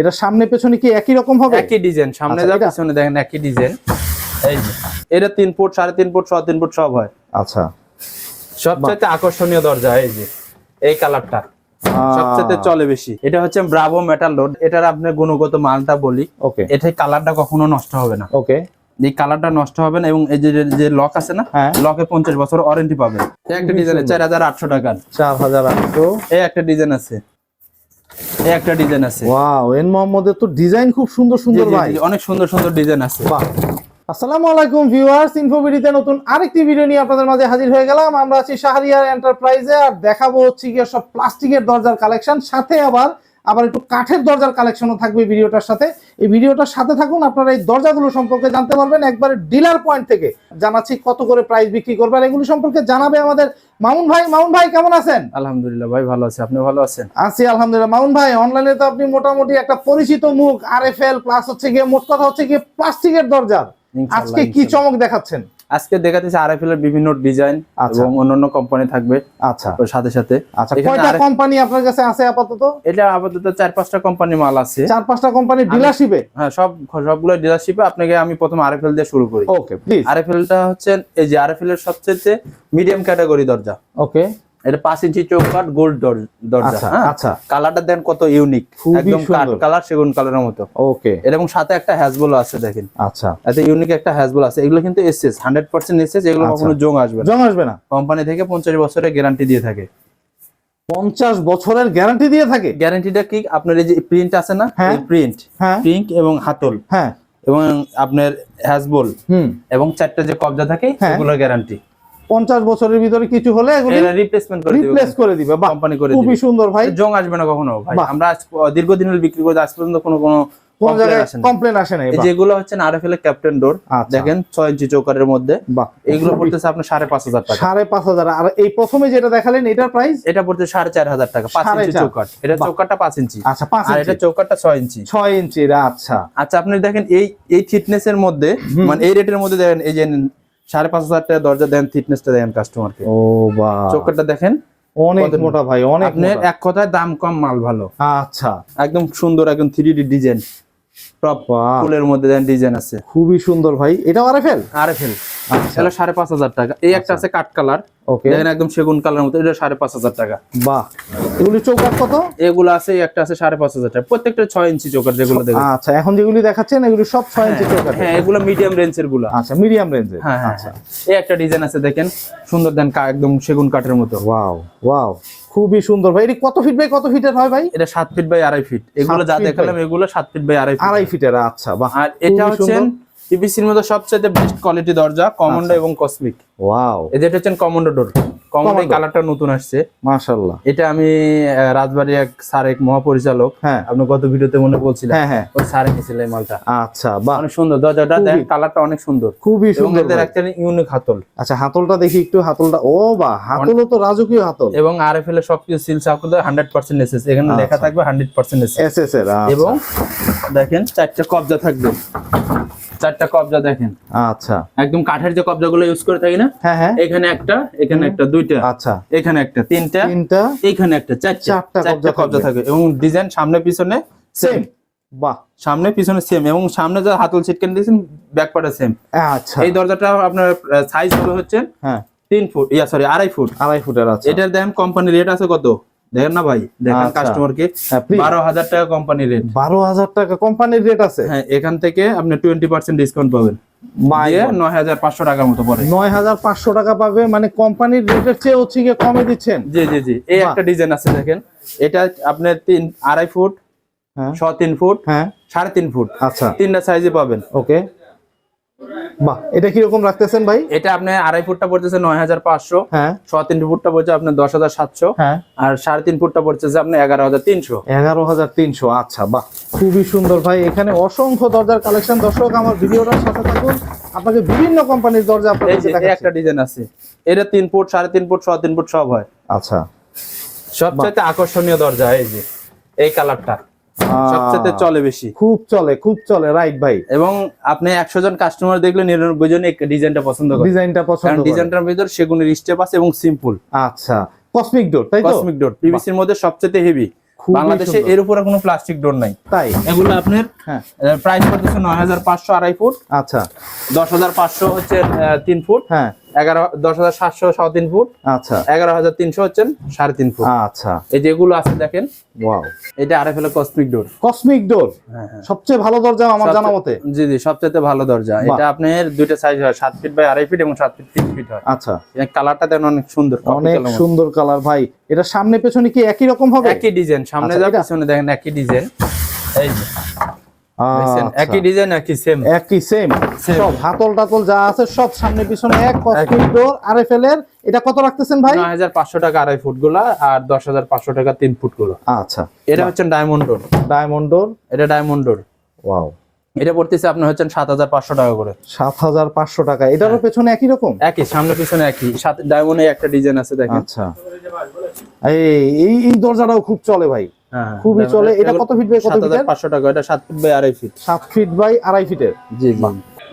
এটা সামনে পেছনে কি একই রকম হবে? একই ডিজাইন সামনে আচ্ছা, যা? পিছনে দেখেন একই ডিজাইন এই যে এটা তিন ফুট সাড়ে তিন ফুট সাড়ে তিন ফুট সব হয়। আচ্ছা। সবচেয়ে আকর্ষণীয় দরজা এই যে এই কালারটা। সবচেয়ে চলে বেশি। এটা হচ্ছে ব্রাভো মেটাল রোড এটার আপনার গুণগত মালটা বলি ওকে। এটাই কালারটা কখনো নষ্ট হবে না। ওকে। এই কালারটা নষ্ট হবে না এবং এই যে যে লক আছে না হ্যাঁ। লকে পঞ্চাশ বছর ওয়ারেন্টি পাবে একটা ডিজাইন চার হাজার আটশো টাকার চার হাজার আটশো। এই একটা ডিজাইন আছে। এই একটা ডিজাইন আছে। ওয়াও এন মোহাম্মদের তো ডিজাইন খুব সুন্দর সুন্দর ভাই। অনেক সুন্দর সুন্দর ডিজাইন আছে। বাহ। আসসালামু আলাইকুম ভিউয়ার্স ইনফোবিডিতে নতুন আরেকটি ভিডিও নিয়ে আপনাদের মাঝে হাজির হয়ে গেলাম। আমরা আছি শাহরিয়ার এন্টারপ্রাইজে আর দেখাবো হচ্ছে গিয়ে সব প্লাস্টিকের দরজার কালেকশন সাথে আবার আবার একটু কাঠের দরজার কালেকশনও থাকবে ভিডিওটার সাথে। এই ভিডিওটার সাথে থাকুন আপনারা এই দরজাগুলো সম্পর্কে জানতে পারবেন। একবারে ডিলার পয়েন্ট থেকে জানাচ্ছি কত করে প্রাইস বিক্রি করবে আর এগুলো সম্পর্কে জানাবে আমাদের মামুন ভাই। মামুন ভাই কেমন আছেন? আলহামদুলিল্লাহ ভাই ভালো আছে। আপনি ভালো আছেন? আছি আলহামদুলিল্লাহ। মামুন ভাই অনলাইনে তো আপনি মোটামুটি একটা পরিচিত মুখ আর এফ এল প্লাস হচ্ছে গিয়ে মোট কথা হচ্ছে গিয়ে প্লাস্টিকের দরজা আজকে কি চমক দেখাচ্ছেন? আজকে দেখাতেছি আরএফএল এর বিভিন্ন ডিজাইন আচ্ছা। এবং অন্যান্য কোম্পানি থাকবে। আচ্ছা। সাথে সাথে আচ্ছা কয়টা কোম্পানি আপনার কাছে আছে আপাতত? এটা আপাতত চার পাঁচটা কোম্পানি মাল আছে। চার পাঁচটা কোম্পানি ডিলারশিপে হ্যাঁ সব সবগুলো ডিলারশিপে আপনাকে আমি প্রথম আরএফএল দিয়ে শুরু করি। ওকে প্লিজ আরএফএলটা হচ্ছে এই যে আরএফএল এর সবচেয়ে মিডিয়াম ক্যাটাগরি দরজা। ওকে এটা পাঁচ ইঞ্চি চৌকাট গোল্ড দরজা আচ্ছা হ্যাঁ? আচ্ছা। কালারটা দেন কত ইউনিক একদম কাঠ কালার সেগুন কালারের মতো। ওকে এর এবং সাথে একটা হ্যাজবল আছে দেখেন। আচ্ছা। এতে ইউনিক একটা হ্যাজবল আছে। এগুলো কিন্তু এসএস হান্ড্রেড পার্সেন্ট এসএস এগুলো আচ্ছা। কখনো জং আসবে না। জং আসবে না। কোম্পানি থেকে পঞ্চাশ বছরের গ্যারান্টি দিয়ে থাকে। পঞ্চাশ বছরের গ্যারান্টি দিয়ে থাকে? গ্যারান্টিটা কি? আপনার এই যে প্রিন্ট আছে না? হ্যাঁ। প্রিন্ট হ্যাঁ। পিঙ্ক এবং হাতল। হ্যাঁ। এবং আপনার হ্যাজবল হুম। এবং চারটা যে কবজা থাকে হ্যাঁ। সেগুলোর গ্যারান্টি পঞ্চাশ বছরের ভিতরে কিছু হলে রিপ্লেসমেন্ট করে দিবে রিপ্লেস করে দিবে। কোম্পানি করে খুবই সুন্দর ভাই। জং আসবে না কখনো ভাই। আমরা আজ দীর্ঘদিন বিক্রি করে আজ পর্যন্ত কোনো কোনো কোন জায়গায় আসে না। কমপ্লেন আসে না যেগুলো হচ্ছে আরএফএল এর ক্যাপ্টেন ডোর আচ্ছা। দেখেন ইঞ্চি চৌকারের মধ্যে। এগুলো পড়তেছে আপনার টাকা। আর এই প্রথমে যেটা দেখালেন এটার প্রাইস এটা পড়তে সাড়ে চার হাজার টাকা ইঞ্চি চৌকাট এটা। চৌকাটটা ইঞ্চি। আচ্ছা আর এটা চৌকাটটা ইঞ্চি। ছয় ইঞ্চির আচ্ছা। আচ্ছা আপনি দেখেন এই এই থিকনেস এর মধ্যে মানে এই রেটের মধ্যে দেখেন এই যে সাড়ে পাঁচ হাজার টাকা দরজা দেন থিকনেসটা দেন কাস্টমারকে ও বা চোখটা দেখেন? অনেক মোটা ভাই অনেক আপনার এক কথায় দাম কম মাল ভালো। আচ্ছা। একদম সুন্দর একদম থ্রি ডি ডিজাইন ফুলের মধ্যে দেন ডিজাইন আছে। খুবই সুন্দর ভাই। এটা আরএফএল আরএফএল আচ্ছা। সাড়ে পাঁচ হাজার টাকা। এই একটা আছে কাঠ কালার। দেখেন একদম সেগুন কালার মতো এটা সাড়ে পাঁচ হাজার টাকা। বাহ। এগুলি কত? এগুলো আছে একটা আছে সাড়ে পাঁচ হাজার টাকা। প্রত্যেকটা ছয় ইঞ্চি চৌকার যেগুলো দেখেন। আচ্ছা এখন যেগুলি দেখাচ্ছেন এগুলি সব ছয় ইঞ্চি হ্যাঁ এগুলো মিডিয়াম রেঞ্জেরগুলো। আচ্ছা মিডিয়াম রেঞ্জে হ্যাঁ হ্যাঁ আচ্ছা। এই একটা ডিজাইন আছে দেখেন। সুন্দর দেন কা- একদম সেগুন কাঠের মতো। ওয়াও ওয়াও খুবই সুন্দর। ভাই এটি কত ফিট বাই কত ফিটের হয় ভাই? এটা সাত ফিট বাই আড়াই ফিট এগুলো যা দেখালাম এগুলো সাত ফিট বাই আড়াই ফিট আড়াই ফিটের আচ্ছা বাহ। আর এটা হচ্ছে পিপিসির মধ্যে সবচেয়ে বেস্ট কোয়ালিটি দরজা কমন্ডো এবং কসমিক ওয়াও এদের হচ্ছেন কমন্ডো ডোর কমন্ডো কালারটা নতুন আসছে। মাশাআল্লাহ। এটা আমি রাজবাড়ি এক স্যার এক মহাপরিচালক হ্যাঁ। আপনি গত ভিডিওতে মনে বলছিলেন হ্যাঁ হ্যাঁ। ওই স্যারে এই মালটা। আচ্ছা বাহ। অনেক সুন্দর। দরজাটা। দেন কালারটা অনেক সুন্দর। খুবই সুন্দর এদের একটা ইউনিক হাতল। আচ্ছা হাতলটা দেখি একটু হাতলটা ও বাহ হাতলও তো রাজকীয় হাতল। এবং আর এফ এল এর সবকিছু সিল সাকুদ হান্ড্রেড পার্সেন্ট এসেছে এখানে লেখা আচ্ছা। থাকবে হান্ড্রেড পার্সেন্ট এসেছে এস এস এর এবং দেখেন চারটা কবজা থাকবে। চারটা কবজা দেখেন। আচ্ছা। একদম কাঠের যে কবজাগুলো ইউজ করে থাকি না হ্যাঁ হ্যাঁ। এখানে একটা এখানে একটা দুইটা আচ্ছা। এখানে একটা তিনটা তিনটা এখানে একটা চারটা চারটা কবজা। থাকবে। এবং ডিজাইন সামনে পিছনে সেম বাহ। সামনে পিছনে সেম এবং সামনে যা হাতল ছিটকেন দিয়েছেন ব্যাক পার্টে সেম আচ্ছা। এই দরজাটা আপনার সাইজ হবে হচ্ছে হ্যাঁ। তিন ফুট ইয়া সরি আড়াই ফুট। আড়াই ফুটের আছে এটার দেখেন কোম্পানি রেট আছে কত? দেখেন না ভাই দেখেন। কাস্টমারকে হ্যাঁ, বারো হাজার টাকা কোম্পানি রেট বারো হাজার টাকা কোম্পানির রেট আছে? হ্যাঁ এখান থেকে আপনি টোয়েন্টি পার্সেন্ট ডিসকাউন্ট পাবেন। নয় হাজার পাঁচশো টাকার মতো পড়ে। নয় হাজার পাঁচশো টাকা পাবে মানে কোম্পানির রেটের চেয়ে হচ্ছে গিয়ে কমে দিচ্ছেন। জি জি জি এই একটা ডিজাইন আছে দেখেন। এটা আপনার তিন আড়াই ফুট হ্যাঁ। ছ তিন ফুট হ্যাঁ। সাড়ে তিন ফুট। আচ্ছা। তিনটা সাইজে পাবেন। ওকে বাহ এটা কীরকম রাখতেছেন ভাই? এটা আপনি আড়াই ফুটটা পড়তেছে নয় হাজার পাঁচশো। হ্যাঁ। ছ তিন ফুটটা পড়ছে আপনার দশ হাজার সাতশো। হ্যাঁ। আর সাড়ে তিন ফুটটা পড়তেছে এগারো হাজার তিনশো। এগারো হাজার তিনশো আচ্ছা বাহ খুবই সুন্দর ভাই। এখানে অসংখ্য দরজার কালেকশন। দর্শক আমার ভিডিওটার সাথে থাকুন। আপনাকে বিভিন্ন কোম্পানির দরজা একটা ডিজাইন আছে। এটা তিন ফুট সাড়ে তিন ফুট ছ তিন ফুট সব হয়। আচ্ছা। সবচাইতে আকর্ষণীয় দরজা এই যে এই কালারটা। সবচেয়ে চলে বেশি। খুব চলে খুব চলে রাইট ভাই। এবং আপনি একশো জন কাস্টমার দেখলে নিরানব্বই জন এই ডিজাইনটা পছন্দ করে। ডিজাইনটা পছন্দ করে। ডিজাইনটার ভিতর সেগুনের স্টেপ আছে এবং সিম্পল আচ্ছা কসমিক ডোর তাই তো? কসমিক ডোর পিভিসির মধ্যে সবচেয়ে হেভি বাংলাদেশে এর উপরে কোনো প্লাস্টিক ডোর নাই। তাই? এগুলো আপনার হ্যাঁ। প্রাইস হাজার পাঁচশো আড়াই ফুট। আচ্ছা। দশ হাজার পাঁচশো হচ্ছে আহ, তিন ফুট। হ্যাঁ। এগারো দশ হাজার সাতশো সাড়ে তিন ফুট। আচ্ছা। এগারো হাজার তিনশো হচ্ছেন সাড়ে তিন ফুট। আচ্ছা। এই যেগুলো আছে দেখেন ওয়াও। এটা আরে কসমিক ডোর কসমিক ডোর সবচেয়ে ভালো দরজা আমার জানা মতে। জি জি সবচেয়ে ভালো দরজা। এটা আপনার দুইটা সাইজ হয় সাত ফিট বাই আড়াই ফিট এবং সাত ফিট তিন ফিট হয়। আচ্ছা। কালারটা অনেক সুন্দর অনেক সুন্দর কালার ভাই। এটা সামনে পেছনে কি একই রকম হবে? একই ডিজাইন সামনে আচ্ছা, যা এটা? দেখেন একই ডিজাইন এই। একই ডিজাইন একই সেম একই সেম. সব হাতল টাতল যা আছে সব সামনে পিছনে এক কসমিক ডোর আরএফএল এর এটা কত রাখতেছেন ভাই? নয় হাজার পাঁচশো টাকা আড়াই ফুটগুলা আর টাকা তিন ফুটগুলো। আচ্ছা। এটা হচ্ছে ডায়মন্ড ডোর ডায়মন্ড ডোর এটা ডায়মন্ড ডোর ওয়াও এটা পড়তেছে আপনার হচ্ছেন সাত হাজার পাঁচশো টাকা করে। সাত হাজার পাঁচশো টাকা। এটারও হ্যাঁ। পেছনে একই রকম? একই সামনে পিছনে একই। সাথে ডায়মন্ডে একটা ডিজাইন আছে দেখেন। আচ্ছা। এই এই এই দরজাটাও খুব চলে ভাই। খুবই চলে। এটা কত ফিট বাই কত এর? পাঁচশো টাকা। এটা সাত ফিট বাই আড়াই ফিট সাত ফিট বাই আড়াই ফিটের জি জি।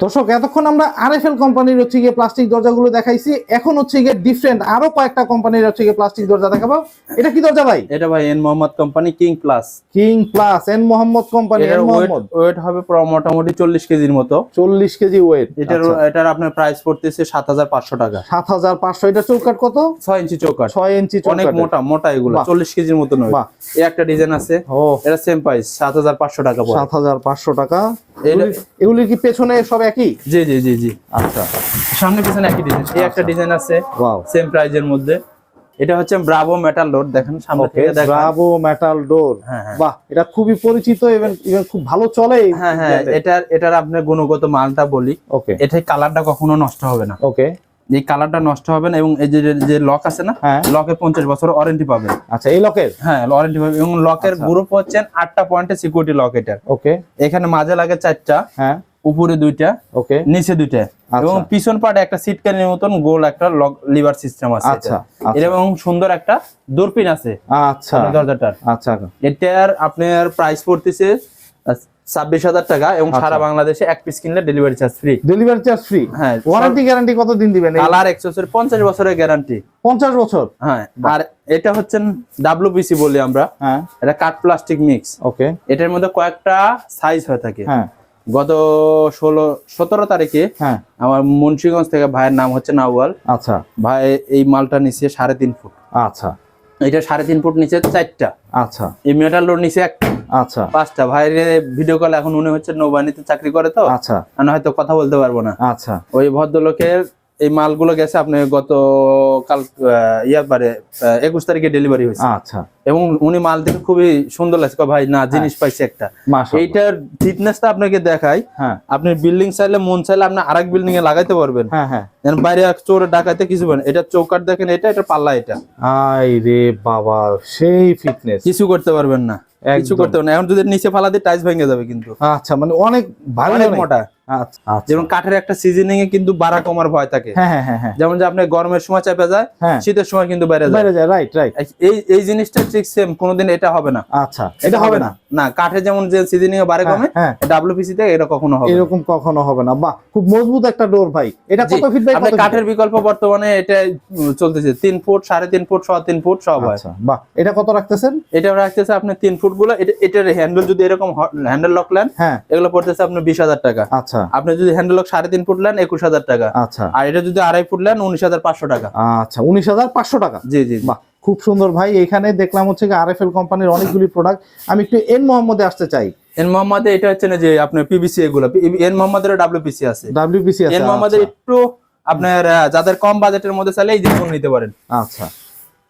দর্শক এতক্ষণ আমরা আরএফএল কোম্পানির হচ্ছে গিয়ে প্লাস্টিক দরজাগুলো দেখাইছি। এখন হচ্ছে গিয়ে ডিফারেন্ট আরও কয়েকটা কোম্পানির হচ্ছে গিয়ে প্লাস্টিক দরজা দেখাবো। এটা কি দরজা ভাই? এটা ভাই N Mohammad company king plus king plus N Mohammad company N Mohammad. Weight হবে পুরো মোটামুটি চল্লিশ কেজির মতো। চল্লিশ কেজি ওয়েট এটার এটার আপনার প্রাইস পড়তেছে সাত হাজার পাঁচশো টাকা। সাত হাজার পাঁচশো এটা চৌকাট কত? ছয় ইঞ্চি চৌকাট ছয় ইঞ্চি অনেক মোটা মোটা এগুলো। বাহ। চল্লিশ কেজির মতো নয়। এই একটা ডিজাইন আছে। ও। এটা সেম প্রাইস সাত হাজার পাঁচশো টাকা পড়ে। সাত হাজার পাঁচশো টাকা। এটা- এগুলি- কি পেছনে সব একই? জি জি জি জি। আচ্ছা। সামনে পিছনে একই ডিজাইন এই একটা ডিজাইন আছে ওয়াও সেম প্রাইজের মধ্যে। এটা হচ্ছে ব্রাভো মেটাল ডোর দেখেন সামনে থেকে দেখেন। Bravo metal door. বাহ এটা খুবই পরিচিত এবং ইভেন খুব ভালো চলে হ্যাঁ হ্যাঁ এটার এটার আপনার গুণগত মালটা বলি। ওকে এটার কালারটা কখনো নষ্ট হবে না। ওকে এই কালারটা নষ্ট হবে না এবং এই যে যে লক আছে না হ্যাঁ। লকে পঞ্চাশ বছর ওয়ারেন্টি পাবে। আচ্ছা এই লকের হ্যাঁ ওয়ারেন্টি পাবে এবং লকের আচ্ছা। গ্রুপ হচ্ছেন আটটা পয়েন্টের সিকিউরিটি লক এটার। ওকে এখানে মাঝে লাগে চারটা হ্যাঁ। উপরে দুইটা ওকে নিচে দুইটা। আচ্ছা। এবং পিছন পাটে একটা সিটকানির মতন গোল একটা লক লিভার সিস্টেম আছে আচ্ছা। আচ্ছা। এবং সুন্দর একটা দূরপিন আছে আচ্ছা। দরজাটার। আচ্ছা। এটার আপনার প্রাইস পড়তেছে ছাব্বিশ হাজার টাকা এবং আচ্ছা। সারা বাংলাদেশে এক পিস কিনলে delivery charge free delivery charge free হ্যাঁ ওয়ারেন্টি গ্যারান্টি কতদিন দিবেন? কালার এক্সেসরি পঞ্চাশ বছরের গ্যারান্টি পঞ্চাশ বছর? হ্যাঁ আর এটা হচ্ছেন ডাব্লিউপিসি বলি আমরা। হ্যাঁ। এটা কাঠ প্লাস্টিক মিক্স ওকে। এটার মধ্যে কয়েকটা সাইজ হয়ে থাকে। হ্যাঁ। গত ষোলো সতেরো তারিখে হ্যাঁ। আমার মুন্সিগঞ্জ থেকে ভাইয়ের নাম হচ্ছে নাওয়াল। আচ্ছা। ভাই এই মালটা নিচে সাড়ে তিন ফুট। আচ্ছা। এটা সাড়ে তিন ফুট নিচে চারটা। আচ্ছা। এই মেটাল রোড নিচে একটা আচ্ছা। পাঁচটা। ভাইরে ভিডিও কল এখন উনি হচ্ছে নৌবাহিনীতে চাকরি করে তো। আচ্ছা। আমি হয়তো কথা বলতে পারব না। আচ্ছা। ওই ভদ্রলোকের এই মালগুলো গেছে আপনি গত কাল আহ, ইয়ার বারে একুশ তারিখে ডেলিভারি হয়েছে। আচ্ছা। এবং উনি মাল দেখে খুবই সুন্দর লাগছে। ভাই না জিনিস পাইছে একটা। এইটার ফিটনেসটা আপনাকে দেখাই। হ্যাঁ। আপনি বিল্ডিং চাইলে মন চাইলে আপনি আরেক বিল্ডিং এ লাগাইতে পারবেন। হ্যাঁ হ্যাঁ। বাইরে চোরে ডাকাইতে কিছু পারেন এটা চৌকাট দেখেন এটা এটা পাল্লা এটা। আই রে বাবা সেই ফিটনেস কিছু করতে পারবেন না। কিছু করতে পারবেন না। এখন যদি নিচে ফালা দিয়ে টাইস ভেঙে যাবে কিন্তু। আচ্ছা মানে অনেক ভালো মোটা। যেমন কাঠের একটা সিজনিং এ কিন্তু বাড়া কমার ভয় থাকে। হ্যাঁ হ্যাঁ হ্যাঁ যেমন যে আপনি গরমের সময় চাপে যায় শীতের সময় কিন্তু বাইরে যায়। রাইট রাইট এই এই জিনিসটা ঠিক সেম কোনোদিন এটা হবে না। আচ্ছা এটা হবে না। না। কাঠে যেমন যে সিজনিং এ বাড়ে কমে ডাব্লিউপিসি তে এটা কখনো হবে এরকম কখনো হবে না। বাহ খুব মজবুত একটা ডোর ভাই। এটা কত ফিট বাই আপনার কত কাঠের বিকল্প বর্তমানে এটা চলতেছে। তিন ফুট সাড়ে তিন ফুট সব তিন ফুট সব? হয়। আচ্ছা বাহ এটা কত রাখতেছেন? এটা রাখতেছে আপনি তিন ফুটগুলো এটা- এটার হ্যান্ডেল যদি এরকম হ্যান্ডেল লক হ্যাঁ। এগুলো পড়তেছে আপনার বিশ হাজার টাকা। আচ্ছা আপনি যদি হ্যান্ডেল সাড়ে তিন ফুট নেন একুশ হাজার টাকা। আচ্ছা। আর এটা যদি আড়াই ফুট নেন উনিশ হাজার পাঁচশো টাকা। আচ্ছা উনিশ হাজার পাঁচশো টাকা। জি জি। বাহ খুব সুন্দর ভাই। এখানে দেখলাম হচ্ছে আর এফ এল কোম্পানির অনেকগুলি প্রোডাক্ট আমি একটু এন মোহাম্মদে আসতে চাই। এন মোহাম্মদে এটা হচ্ছে না যে আপনার পিবিসি এগুলো। এন মোহাম্মদের ডাব্লিউপিসি আছে। ডাব্লিউবিসি আছে এন মোহাম্মদের একটু আপনার যাদের কম বাজেটের মধ্যে চাইলে এই জিনিসগুলো নিতে পারেন। আচ্ছা।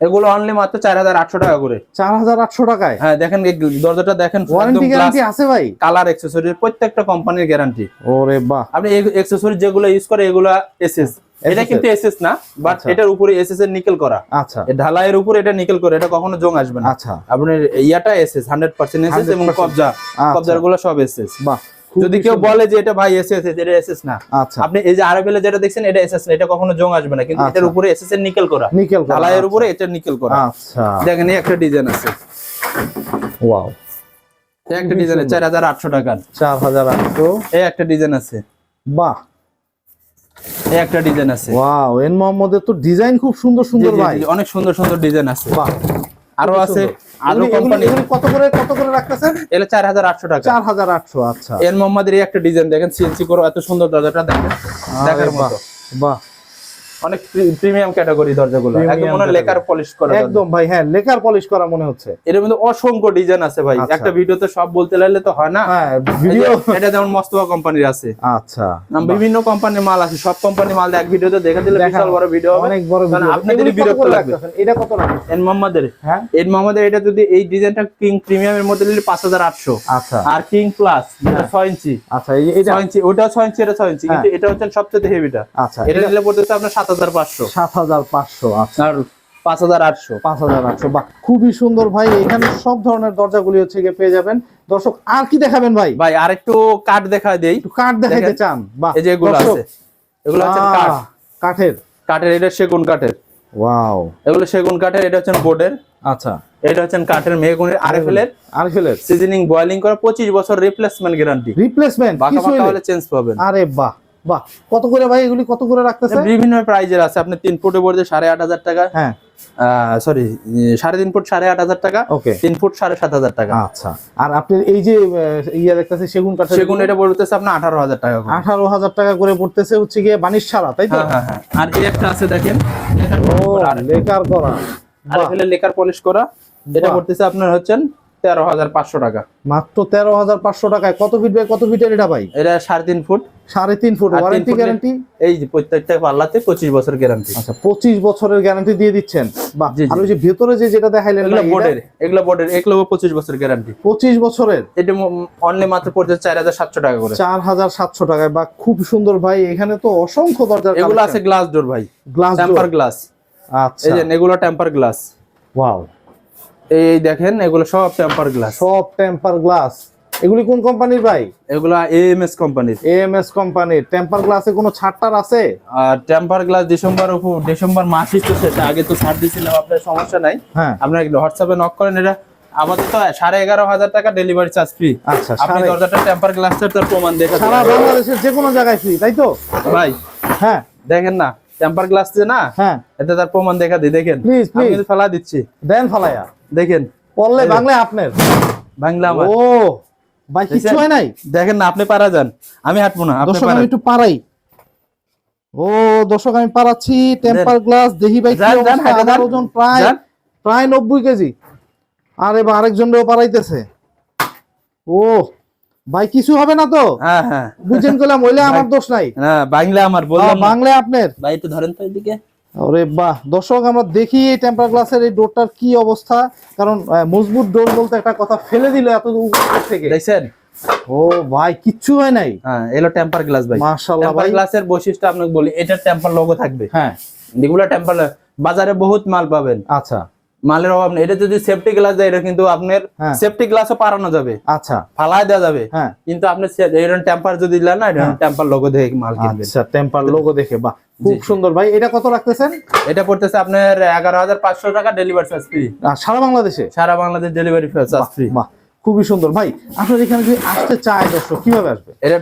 এগুলো অনলি মাত্র চার হাজার আটশো টাকা করে। চার হাজার আটশো টাকায়? হ্যাঁ দেখেন দরজাটা দেখেন ওয়ারেন্টি গ্যারান্টি আছে ভাই। কালার এক্সেসরি প্রত্যেকটা কোম্পানির গ্যারান্টি ওরে বাহ। আপনি এক্সেসরি যেগুলো ইউজ করে এগুলো এসএস এটা কিন্তু এসএস না বাট আচ্ছা। এটার উপরে এসএস এর নিকেল করা। আচ্ছা। ঢালাইয়ের উপরে এটা নিকেল করে এটা কখনো জং আসবে না। আচ্ছা। আপনার ইয়াটা এসএস হান্ড্রেড পার্সেন্ট এসএস এবং 100% কবজা। আচ্ছা। গুলো সব এসএস বাহ। যদি কেউ বলে যে এটা ভাই এসএস এটা এসএস না আচ্ছা। আপনি এই যে আরএফএল যেটা দেখছেন এটা এসএস না এটা কখনো জং আসবে না কিন্তু আচ্ছা। এটার উপরে এসএস এর নিকেল করা। নিকেল ঢালাইয়ের উপরে এটা নিকেল করা। আচ্ছা। দেখেন এই একটা ডিজাইন আছে। ওয়াও এই একটা ডিজাইন চার হাজার আটশো টাকার চার হাজার আটশো। এই একটা ডিজাইন আছে। বাহ। এই একটা ডিজাইন আছে। ওয়াও এন মোহাম্মদের তো ডিজাইন খুব সুন্দর সুন্দর ভাই। অনেক সুন্দর সুন্দর ডিজাইন আছে। বাহ। আরও আছে সুন্দর। আরও কোম্পানি কত করে কত করে রাখতেছেন? এগুলো চার হাজার আটশো টাকা। আচ্ছা। এর মোহাম্মদের এই একটা ডিজাইন দেখেন সিএনসি করে এত সুন্দর দরজাটা দেখেন। দেখার মতো। বাহ। অনেক প্রিমিয়াম ক্যাটাগরি দরজাগুলো। একদম মনে লেকার পলিশ করা একদম ভাই হ্যাঁ লেকার পলিশ করা মনে হচ্ছে। এর মধ্যে অসংখ্য ডিজাইন আছে ভাই। আচ্ছা। একটা ভিডিওতে সব বলতে লাগলে তো হয় না। হ্যাঁ ভিডিও এটা যেমন মস্তবা কোম্পানির আছে। আচ্ছা। বিভিন্ন কোম্পানির মাল আছে। সব কোম্পানির মাল এক ভিডিওতে দেখে দিলে বিশাল বড় ভিডিও হবে। অনেক বড় ভিডিও বিরক্ত লাগবে। এটা কত রাখতেছেন এন মোহাম্মদের হ্যাঁ। এন মোহাম্মদের এটা যদি এই ডিজাইনটা কিং প্রিমিয়ামের মধ্যে নিলে পাঁচ হাজার আটশো। আচ্ছা। আর কিং প্লাস যেটা ছয় ইঞ্চি। আচ্ছা এই- এটা ছয় ইঞ্চি ওটা ছয় ইঞ্চি এটা ছয় ইঞ্চি। কিন্তু এটা হচ্ছে সবচেয়ে হেভিটা আচ্ছা। এটা নিলে পড়তেছে আপনার সাত হাজার পাঁচশো। সাত হাজার পাঁচশো আচ্ছা। আর পাঁচ হাজার আটশো। পাঁচ হাজার আটশো বাহ খুবই সুন্দর ভাই। এখানে সব ধরনের দরজাগুলি হচ্ছে গিয়ে পেয়ে যাবেন। দর্শক আর কি দেখাবেন ভাই? ভাই আর একটু কাঠ দেখা দেই। কাঠ দেখাইতে চান বাহ। এই যে এগুলো আছে এগুলো হচ্ছে কাঠ। কাঠের। কাঠের এটা সেগুন কাঠের। ওয়াও। এগুলো সেগুন কাঠের এটা হচ্ছে বোর্ডের। আচ্ছা। এটা হচ্ছে কাঠের মেহগুনের আরএফএলের আর সিজনিং বয়লিং করা পঁচিশ বছর রিপ্লেসমেন্ট গ্যারান্টি রিপ্লেসমেন্ট কিছু হলে চেঞ্জ পাবেন। আরে বাহ বাহ কত করে ভাই এগুলি? কত করে রাখতেছে? বিভিন্ন প্রাইজের আছে আপনি তিন ফুটে পড়ছে সাড়ে আট হাজার টাকা। হ্যাঁ। সরি সাড়ে তিন ফুট সাড়ে আট হাজার টাকা ওকে তিন ফুট সাড়ে সাত হাজার টাকা। আচ্ছা। আর আপনি এই যে ইয়া দেখতেছে সেগুন কাঠের সেগুন এটা পড়তেছে আপনার আঠারো হাজার টাকা আঠারো হাজার টাকা করে পড়তেছে হচ্ছে গিয়ে বানিশ ছাড়া তাই তো? হ্যাঁ হ্যাঁ হ্যাঁ। আর এই একটা আছে দেখেন লেকার করা আর লেকার পলিশ করা এটা। পড়তেছে আপনার হচ্ছেন তেরো হাজার পাঁচশো টাকা। মাত্র তেরো হাজার পাঁচশো টাকায়। কত ফিট বাই কত ফিটের এটা ভাই? এটা সাড়ে তিন ফুট। সাড়ে তিন ফুট। ওয়ারেন্টি গ্যারান্টি এই যে প্রত্যেকটা পাল্লাতে পঁচিশ বছর গ্যারান্টি আচ্ছা পঁচিশ বছরের গ্যারান্টি দিয়ে দিচ্ছেন। বাহ। আর ওই যে ভেতরে যে যেটা দেখাইলেন এগুলো বোর্ডের এগুলো বোর্ডের এগুলো পঁচিশ বছর গ্যারান্টি পঁচিশ বছরের? এটা অনলি মাত্র পড়ছে চার হাজার সাতশো টাকা করে। চার হাজার সাতশো টাকায়। বা খুব সুন্দর ভাই। এখানে তো অসংখ্য দরজা এগুলো আছে গ্লাস ডোর ভাই। গ্লাস টেম্পার গ্লাস আচ্ছা। এই যে এগুলো টেম্পার গ্লাস ওয়াও এই দেখেন এগুলো সব টেম্পার গ্লাস সব টেম্পার গ্লাস এগুলি কোন কোম্পানির ভাই? এগুলো এএমএস কোম্পানির এএমএস কোম্পানির টেম্পার গ্লাসে কোনো ছাড়টার আছে? আর টেম্পার গ্লাস ডিসেম্বর উপর ডিসেম্বর মাসই তো শেষ আগে তো ছাড় দিয়েছিলাম আপনার সমস্যা নাই। হ্যাঁ। আপনার হোয়াটসঅ্যাপে নক করেন এটা আপাতত সাড়ে এগারো হাজার টাকা ডেলিভারি চার্জ ফ্রি আচ্ছা আপনি দরজাটা টেম্পার গ্লাসটার তার প্রমাণ দেখে সারা বাংলাদেশের যে কোনো জায়গায় ফ্রি তাই তো? ভাই হ্যাঁ। দেখেন না টেম্পার গ্লাস যে না হ্যাঁ। এটা তার প্রমাণ দেখা দিই দেখেন। আমি ফেলা দিচ্ছি। দেন ফালাইয়া দেখেন। পড়লে। বাংলায় আপনার। বাংলা আমার। ও ভাই কিছু হয় নাই? দেখেন না আপনি পারা যান। আমি হাঁটবো না আপনি পারেন। একটু পারাই। ও দর্শক আমি পারাচ্ছি। টেম্পার গ্লাস দেখি ভাই যান। ওজন প্রায় প্রায় নব্বই কেজি। আরে বা আরেকজনও পারাইতেছে। ও ভাই কিছু হবে না তো? হ্যাঁ হ্যাঁ। বুঝেন গেলাম হইলে আমার দোষ নাই। না বাংলা আমার বললাম না। বাংলায় আপনার। ভাই একটু ধরেন তো এদিকে। ওরে বাহ। দর্শক আমরা দেখি এই টেম্পার গ্লাসের এই ডোরটার কি অবস্থা। কারণ মজবুত ডোর বলতে একটা কথা ফেলে দিল এত উপর থেকে। দেখছেন? ও ভাই কিচ্ছু হয় নাই? হ্যাঁ এলো টেম্পার গ্লাস ভাই। মাশাআল্লাহ টেম্পার ভাই। গ্লাসের বৈশিষ্ট্য আপনাকে বলি এটা টেম্পার লোগো থাকবে। হ্যাঁ। এগুলো টেম্পার বাজারে বহুত মাল পাবেন। আচ্ছা। মালের অভাব নেই। এটা যদি সেফটি গ্লাস দেয় এটা কিন্তু আপনার হ্যাঁ। সেফটি গ্লাসও পারানো যাবে। আচ্ছা। ফালাই দেওয়া যাবে। হ্যাঁ। কিন্তু আপনি এরকম টেম্পার যদি দিলেন না এটা টেম্পার লোগো দেখে মাল কিনবেন। আচ্ছা টেম্পার লোগো দেখে। বাহ খুব সুন্দর। ভাই এটা কত রাখতেছেন? এটা পড়তেছে আপনার এগারো হাজার পাঁচশো টাকা ডেলিভারি চার্জ ফ্রি সারা বাংলাদেশে? সারা বাংলাদেশ ডেলিভারি চার্জ ফ্রি বাহ। খুবই সুন্দর। ভাই আপনার এখানে যদি আসতে চায় দর্শক কীভাবে আসবে? এটা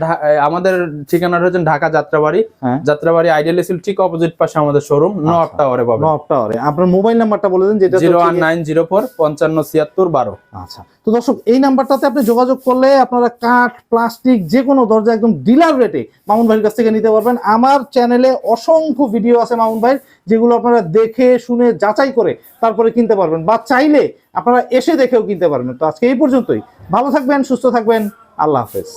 আমাদের ঠিকানাটা হচ্ছে ঢাকা যাত্রাবাড়ি। হ্যাঁ। যাত্রাবাড়ি আইডিয়াল স্কুল ঠিক অপোজিট পাশে আমাদের শোরুম নর্থ টাওয়ারে পাবেন। নব টাওয়ারে আপনার মোবাইল নাম্বারটা বলে দিন যেটা zero one nine zero four পঞ্চান্ন ছিয়াত্তর বারো। আচ্ছা। তো দর্শক, এই নাম্বারটাতে আপনি যোগাযোগ করলে আপনারা কাঠ, প্লাস্টিক যে কোনো দরজা একদম ডিলার রেটে মামুন ভাইয়ের কাছ থেকে নিতে পারবেন। আমার চ্যানেলে অসংখ্য ভিডিও আছে মামুন ভাইয়ের, যেগুলো আপনারা দেখে, শুনে, যাচাই করে তারপরে কিনতে পারবেন বা চাইলে আপনারা এসে দেখেও কিনতে পারবেন। তো আজকে এই পর্যন্তই। ভালো থাকবেন, সুস্থ থাকবেন। আল্লাহ হাফেজ।